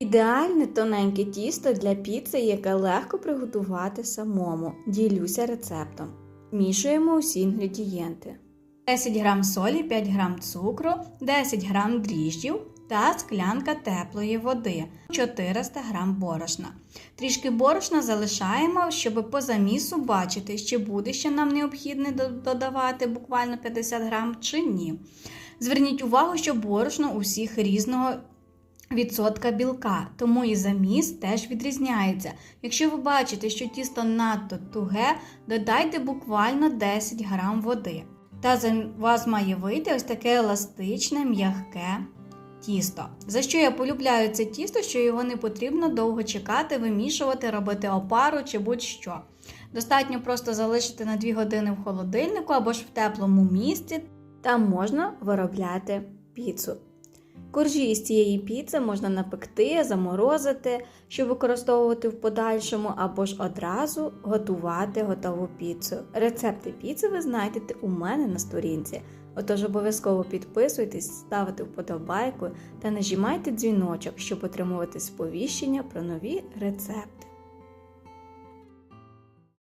Ідеальне тоненьке тісто для піци, яке легко приготувати самому. Ділюся рецептом. Мішуємо усі інгредієнти. 10 г солі, 5 г цукру, 10 г дріжджів та склянка теплої води, 400 г борошна. Трішки борошна залишаємо, щоб по замісу бачити, чи буде ще нам необхідне додавати буквально 50 г чи ні. Зверніть увагу, що борошно у всіх різного відсотка білка, тому і заміс теж відрізняється. Якщо ви бачите, що тісто надто туге, додайте буквально 10 грам води. Та за вас має вийти ось таке еластичне, м'яке тісто. За що я полюбляю це тісто, що його не потрібно довго чекати, вимішувати, робити опару чи будь-що. Достатньо просто залишити на 2 години в холодильнику або ж в теплому місці, та можна виробляти піцу. Коржі з цієї піци можна напекти, заморозити, щоб використовувати в подальшому, або ж одразу готувати готову піцу. Рецепти піци ви знайдете у мене на сторінці. Отож обов'язково підписуйтесь, ставте вподобайку та нажимайте дзвіночок, щоб отримувати сповіщення про нові рецепти.